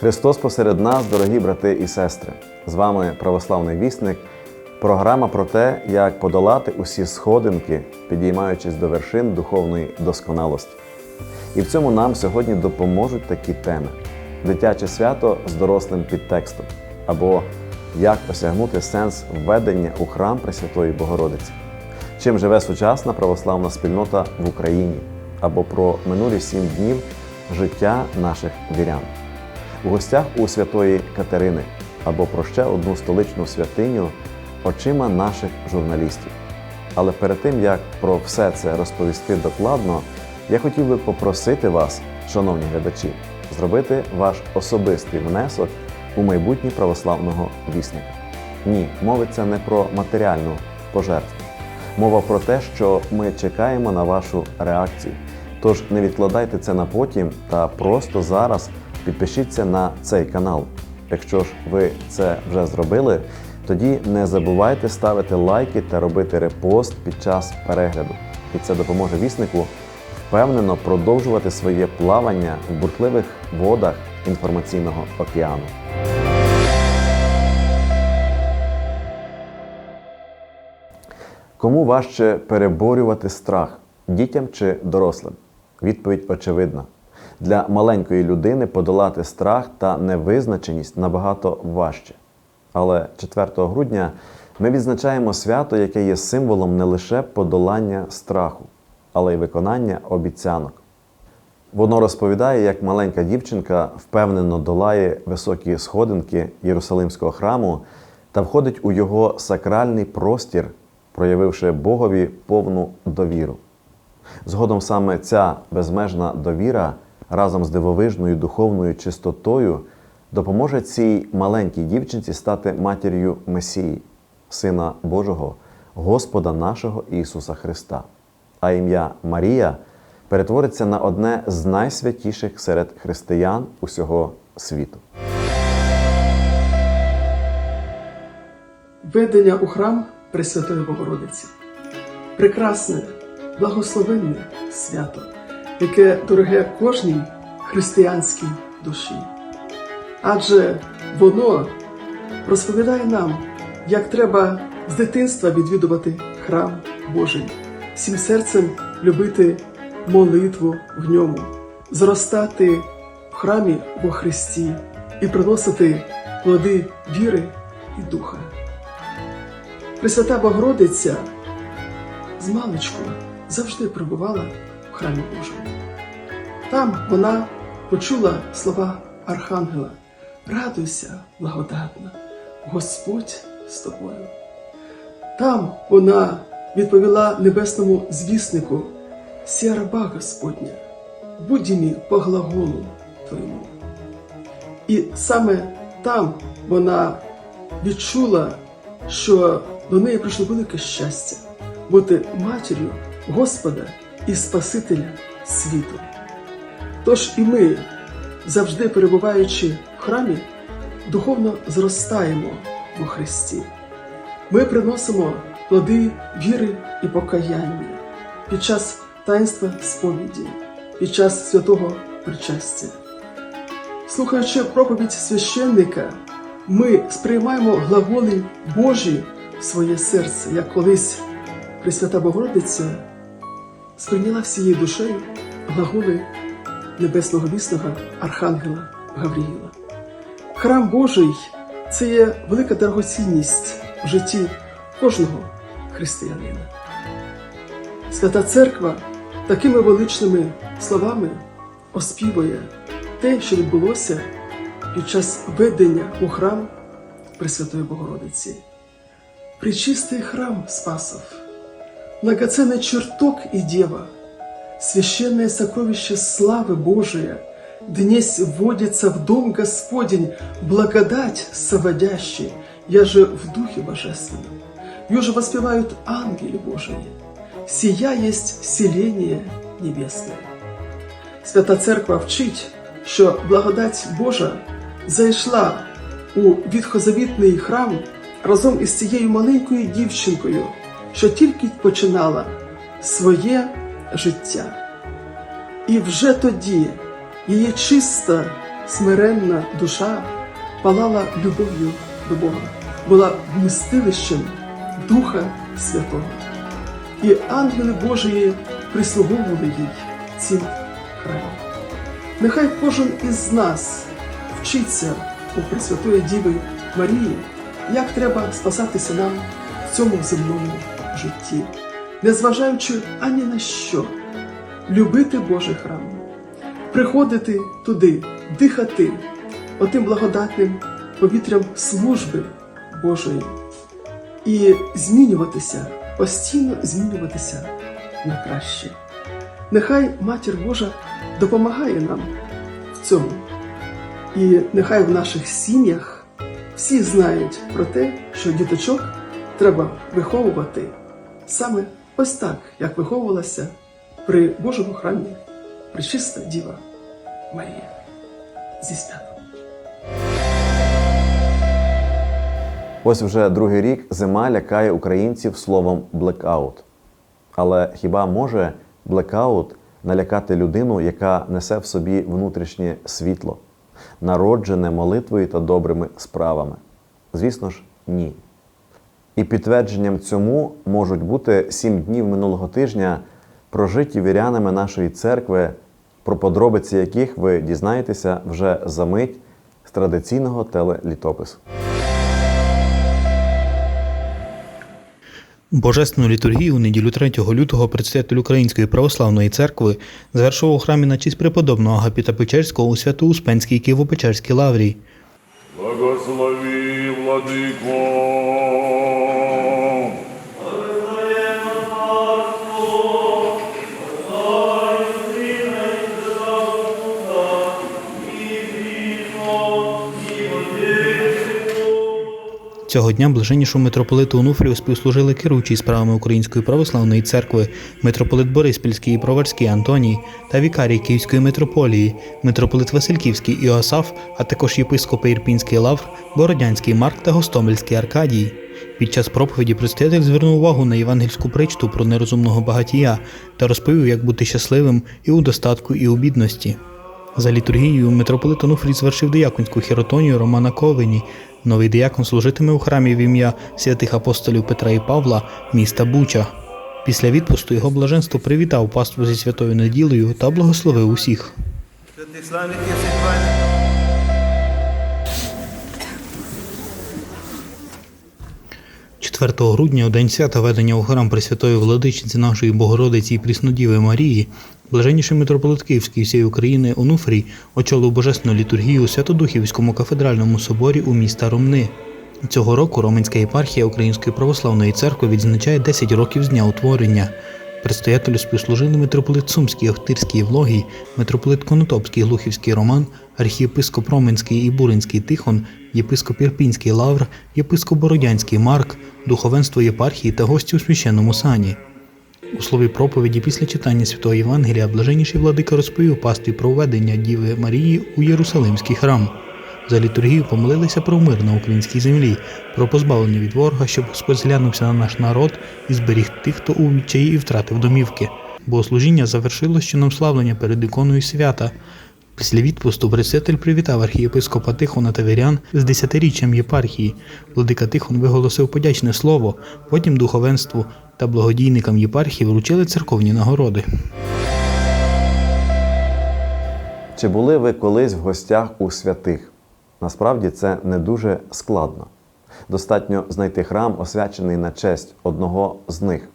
Христос посеред нас, дорогі брати і сестри. З вами православний вісник. Програма про те, як подолати усі сходинки, підіймаючись до вершин духовної досконалості. І в цьому нам сьогодні допоможуть такі теми: дитяче свято з дорослим підтекстом, або як осягнути сенс введення у храм Пресвятої Богородиці, чим живе сучасна православна спільнота в Україні, або про минулі сім днів життя наших вірян. У гостях у святої Катерини або про ще одну столичну святиню очима наших журналістів. Але перед тим як про все це розповісти докладно, я хотів би попросити вас, шановні глядачі, зробити ваш особистий внесок у майбутнє православного вісника. Ні, мовиться не про матеріальну пожертву. Мова про те, що ми чекаємо на вашу реакцію. Тож не відкладайте це на потім та просто зараз підпишіться на цей канал. Якщо ж ви це вже зробили, тоді не забувайте ставити лайки та робити репост під час перегляду. І це допоможе віснику впевнено продовжувати своє плавання в бурхливих водах інформаційного океану. Кому важче переборювати страх дітям чи дорослим? Відповідь очевидна. Для маленької людини подолати страх та невизначеність набагато важче. Але 4 грудня ми відзначаємо свято, яке є символом не лише подолання страху, але й виконання обіцянок. Воно розповідає, як маленька дівчинка впевнено долає високі сходинки Єрусалимського храму та входить у його сакральний простір, проявивши Богові повну довіру. Згодом саме ця безмежна довіра разом з дивовижною духовною чистотою допоможе цій маленькій дівчинці стати матір'ю Месії, Сина Божого, Господа нашого Ісуса Христа. А ім'я Марія перетвориться на одне з найсвятіших серед християн усього світу. Ведення у храм Пресвятої Богородиці. Прекрасне, благословенне свято, яке дороге кожній християнській душі. Адже воно розповідає нам, як треба з дитинства відвідувати храм Божий, всім серцем любити молитву в ньому, зростати в храмі во Христі і приносити плоди віри і духа. Пресвята Богородиця з маличку завжди перебувала храмі Божому. Там вона почула слова Архангела Радуйся, благодатна, Господь з тобою. Там вона відповіла небесному звіснику Сія раба Господня, будь мій по глаголу Твоєму. І саме там вона відчула, що до неї прийшло велике щастя бути матір'ю Господа і Спасителя світу. Тож і ми, завжди перебуваючи в храмі, духовно зростаємо у Христі. Ми приносимо плоди віри і покаяння під час таїнства сповіді, під час святого причастя. Слухаючи проповідь священника, ми сприймаємо глаголи Божі в своє серце, як колись Пресвята Богородиця сприйняла всією душею глаголи небесного вісного Архангела Гавріїла. Храм Божий це є велика дорогоцінність в житті кожного християнина. Свята Церква такими величними словами оспівує те, що відбулося під час ведення у храм Пресвятої Богородиці. Пречистый храм Спасов, многоценный чертог и дева, священное сокровище славы Божия, днесь вводится в дом Господень, благодать соводящий, я же в Духе Божественном. Ее же воспевают ангели Божии. Сия есть селение небесное. Свята Церква вчить, що благодать Божа зайшла у відхозавітний храм разом із цією маленькою дівчинкою, що тільки починала своє життя. І вже тоді її чиста смиренна душа палала любов'ю до Бога, була вмістилищем Духа Святого. І ангели Божії прислуговували їй цим храмом. Нехай кожен із нас вчиться у Пресвятої Діви Марії, як треба спасатися нам в цьому земному житті, незважаючи ані на що, любити Божий храм, приходити туди, дихати отим благодатним повітрям служби Божої і змінюватися, постійно змінюватися на краще. Нехай Матір Божа допомагає нам в цьому. І нехай в наших сім'ях всі знають про те, що діточок треба виховувати саме ось так, як виховувалася при Божому храмі Пречиста Діва Марія. Зі святом. Ось вже другий рік зима лякає українців словом блекаут. Але хіба може блекаут налякати людину, яка несе в собі внутрішнє світло, народжене молитвою та добрими справами? Звісно ж, ні. І підтвердженням цьому можуть бути сім днів минулого тижня, прожиті вірянами нашої церкви, про подробиці яких ви дізнаєтеся вже за мить з традиційного телелітопису. Божественну літургію у неділю 3 лютого предстоятель Української православної церкви звершував у храмі на честь преподобного Агапіта Печерського у Свято-Успенській Києво-Печерській лаврі. Благослови, владыко! Цього дня блаженнішому митрополиту Онуфрію співслужили керуючий справами Української православної церкви, митрополит Бориспільський і Проварський Антоній та вікарій Київської митрополії, митрополит Васильківський Іосаф, а також єпископи Ірпінський Лавр, Бородянський Марк та Гостомельський Аркадій. Під час проповіді предстоятель звернув увагу на євангельську притчу про нерозумного багатія та розповів, як бути щасливим і у достатку, і у бідності. За літургією митрополит Онуфрій звершив дияконську хіротонію Романа Ковені. Новий діякон служитиме у храмі в ім'я святих апостолів Петра і Павла, міста Буча. Після відпусту його блаженство привітав паству зі святою неділею та благословив усіх. 4 грудня, у день свята ведення у храм Пресвятої владичниці нашої Богородиці і Пріснодіви Марії, блаженніший митрополит Київський всієї України Онуфрій очолив божественну літургію у Святодухівському кафедральному соборі у міста Ромни. Цього року Роменська єпархія Української православної церкви відзначає 10 років з дня утворення. Предстоятелю співслужили митрополит Сумський Охтирський Влогій, митрополит Конотопський Глухівський Роман, архієпископ Роменський і Буринський Тихон, єпископ Ірпінський Лавр, єпископ Бородянський Марк, духовенство єпархії та гості у священному сані. У слові проповіді після читання Святого Євангелія блаженніший владика розповів пастві про введення Діви Марії у Єрусалимський храм. За літургію помолилися про мир на українській землі, про позбавлення від ворога, щоб Господь зглянувся на наш народ і зберіг тих, хто у відчаї і втратив домівки. Богослужіння завершилось чином славлення перед іконою свята. Після відпусту председатель привітав архієпископа Тихона та вірян з десятиріччям єпархії. Владика Тихон виголосив подячне слово, потім духовенству та благодійникам єпархії вручили церковні нагороди. Чи були ви колись в гостях у святих? Насправді це не дуже складно. Достатньо знайти храм, освячений на честь одного з них.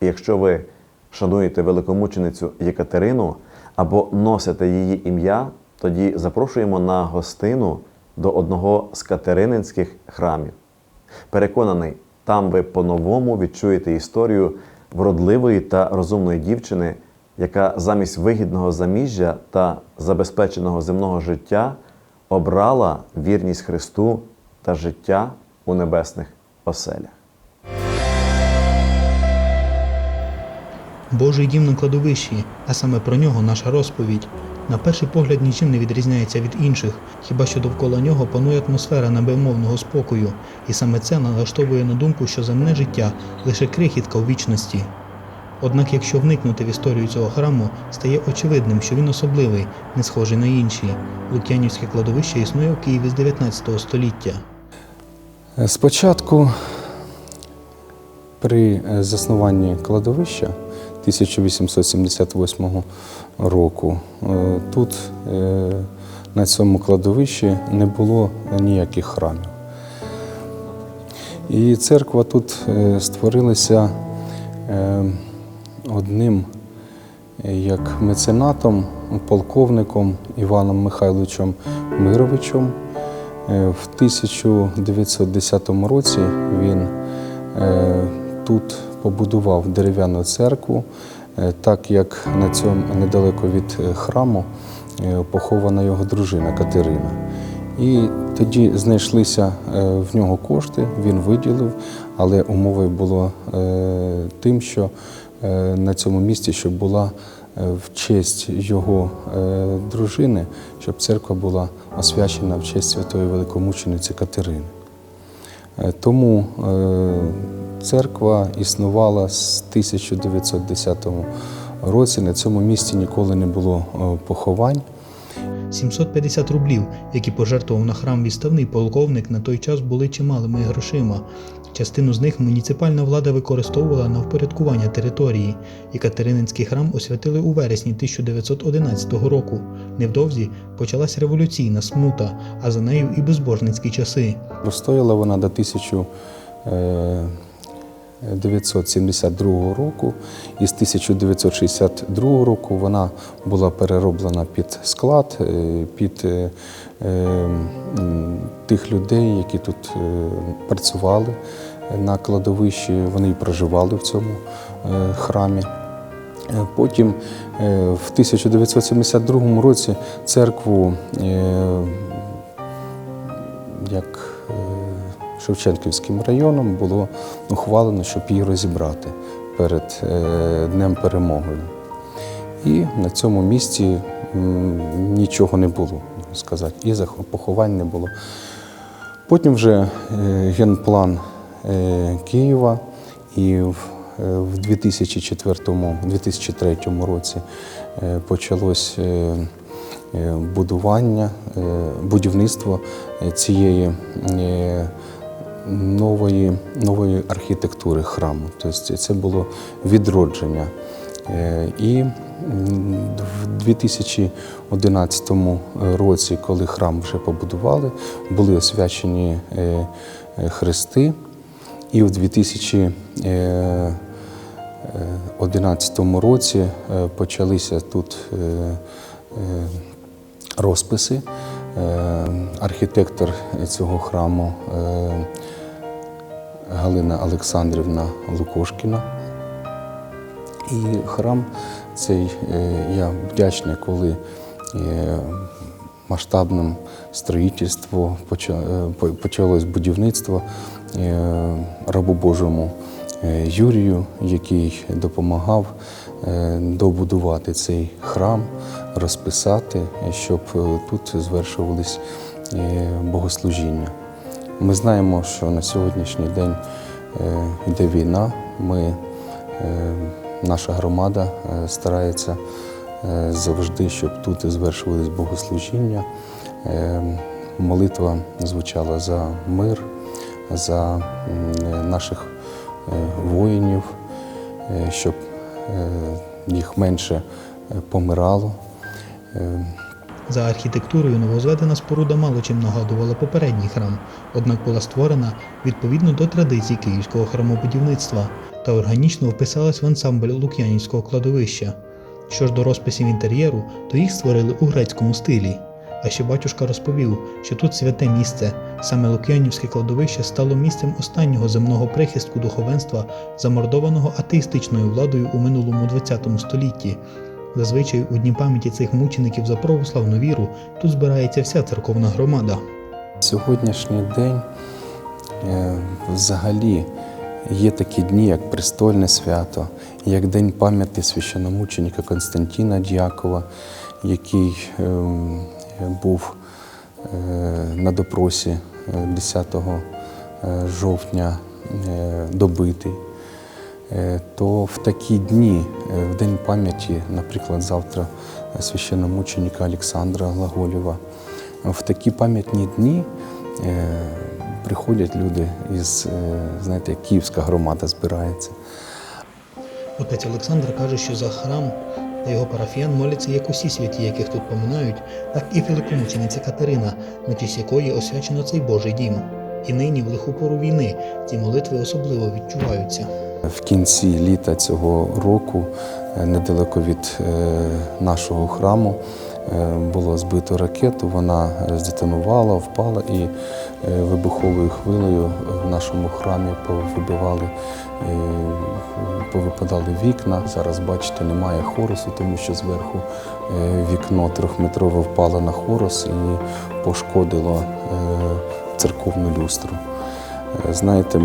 І якщо ви шануєте великомученицю Єкатерину або носите її ім'я, тоді запрошуємо на гостину до одного з катерининських храмів. Переконаний, там ви по-новому відчуєте історію вродливої та розумної дівчини, яка замість вигідного заміжжя та забезпеченого земного життя обрала вірність Христу та життя у небесних оселях. Божий дім на кладовищі, а саме про нього наша розповідь. На перший погляд нічим не відрізняється від інших, хіба що довкола нього панує атмосфера небемовного спокою, і саме це налаштовує на думку, що земне життя лише крихітка у вічності. Однак, якщо вникнути в історію цього храму, стає очевидним, що він особливий, не схожий на інші. Лук'янівське кладовище існує в Києві з 19 століття. Спочатку при е, заснуванні кладовища 1878 року е, тут е, на цьому кладовищі не було ніяких храмів. І церква тут створилася одним е, як меценатом, полковником Іваном Михайловичем Мировичем. Е, В 1910 році він е, тут побудував дерев'яну церкву, так як на цьому недалеко від храму похована його дружина Катерина. І тоді знайшлися в нього кошти, він виділив, але умовою було тим, що на цьому місці, щоб була е, в честь його е, дружини, щоб церква була освячена в честь святої великомучениці Катерини. Е, Тому е, церква існувала з 1910 році. На цьому місці ніколи не було е, поховань. 750 рублів, які пожертвував на храм відставний полковник, на той час були чималими грошима. Частину з них муніципальна влада використовувала на впорядкування території, і Катерининський храм освятили у вересні 1911 року. Невдовзі почалась революційна смута, а за нею і безбожницькі часи. Простояла вона до 1972 року, і з 1962 року вона була перероблена під склад, е, під е, е, м, тих людей, які тут е, працювали на кладовищі, вони проживали в цьому е, храмі. Е, Потім е, в 1972 році церкву як Шевченківським районом було ухвалено, щоб її розібрати перед Днем перемоги. І на цьому місці нічого не було, сказати, і поховань не було. Потім вже генплан Києва і в, е, 2004-2003 році е, почалось е, е, будування, е, будівництво е, цієї е, нової, нової архітектури храму. Тобто це було відродження. Е, І в 2011 році, коли храм вже побудували, були освячені е, е, хрести. І в 2011 році е, почалися тут е, е, розписи. Е, Архітектор цього храму е, Галина Олександрівна Лукошкіна. І храм цей е, я вдячний, коли е, масштабним строїтельство поча- е, по- почалось будівництво е, рабу Божому е, Юрію, який допомагав е, добудувати цей храм, розписати, щоб е, тут звершувались е, богослужіння. Ми знаємо, що на сьогоднішній день е, йде війна. Ми, е, наша громада е, старається е, завжди, щоб тут звершувались богослужіння. Е, Молитва звучала за мир, за наших е, воїнів, е, щоб е, їх менше помирало. За архітектурою новозведена споруда мало чим нагадувала попередній храм, однак була створена відповідно до традицій київського храмобудівництва та органічно вписалась в ансамбль Лук'янівського кладовища. Що ж до розписів інтер'єру, то їх створили у грецькому стилі. А ще батюшка розповів, що тут святе місце, саме Лук'янівське кладовище стало місцем останнього земного прихистку духовенства, замордованого атеїстичною владою у минулому ХХ столітті. Зазвичай у дні пам'яті цих мучеників за православну віру тут збирається вся церковна громада. Сьогоднішній день е, взагалі є такі дні, як престольне свято, як День пам'яті священномученика Константина Дякова, який ем, був на допросі е, 10 е, жовтня е, добитий. е, то в такі дні, е, в День пам'яті, наприклад, завтра е, священномученика Олександра Глаголєва, в такі пам'ятні дні е, приходять люди із, е, знаєте, київська громада збирається. Отець Олександр каже, що за храм та його парафіян моляться як усі святі, яких тут поминають, так і великомучениця Катерина, на честь якої освячено цей Божий дім. І нині, в лиху пору війни, ці молитви особливо відчуваються. В кінці літа цього року, е, недалеко від е, нашого храму, було збито ракету. Вона е, здетонувала, впала і е, вибуховою хвилею в нашому храмі повибивали, е, повипадали вікна. Зараз, бачите, немає хорусу, тому що зверху е, вікно трьохметрове впало на хорус і пошкодило е, церковну люстру. Е, Знаєте,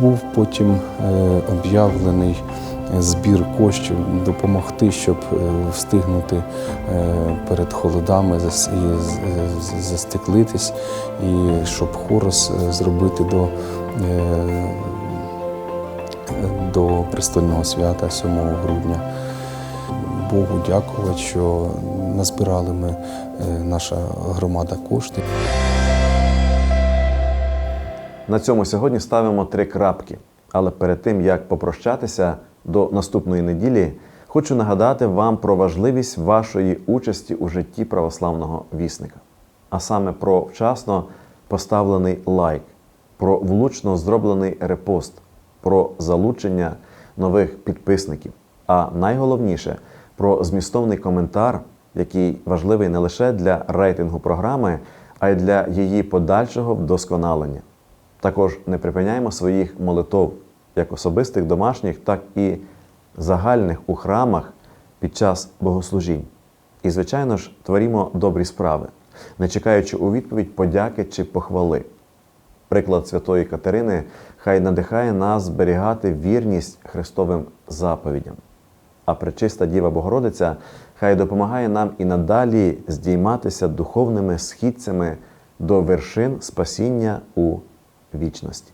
був потім е, об'явлений е, збір коштів допомогти, щоб е, встигнути е, перед холодами і застеклитись, і щоб хорос е, зробити до, до престольного свята 7 грудня. Богу дякувати, що назбирали ми, наша громада кошти. На цьому сьогодні ставимо три крапки. Але перед тим як попрощатися до наступної неділі, хочу нагадати вам про важливість вашої участі у житті православного вісника, а саме про вчасно поставлений лайк, про влучно зроблений репост, про залучення нових підписників. А найголовніше про змістовний коментар, який важливий не лише для рейтингу програми, а й для її подальшого вдосконалення. Також не припиняємо своїх молитов, як особистих, домашніх, так і загальних у храмах під час богослужінь. І, звичайно ж, творімо добрі справи, не чекаючи у відповідь подяки чи похвали. Приклад святої Катерини хай надихає нас зберігати вірність Христовим заповідям. А пречиста Діва Богородиця хай допомагає нам і надалі здійматися духовними східцями до вершин спасіння у вічності.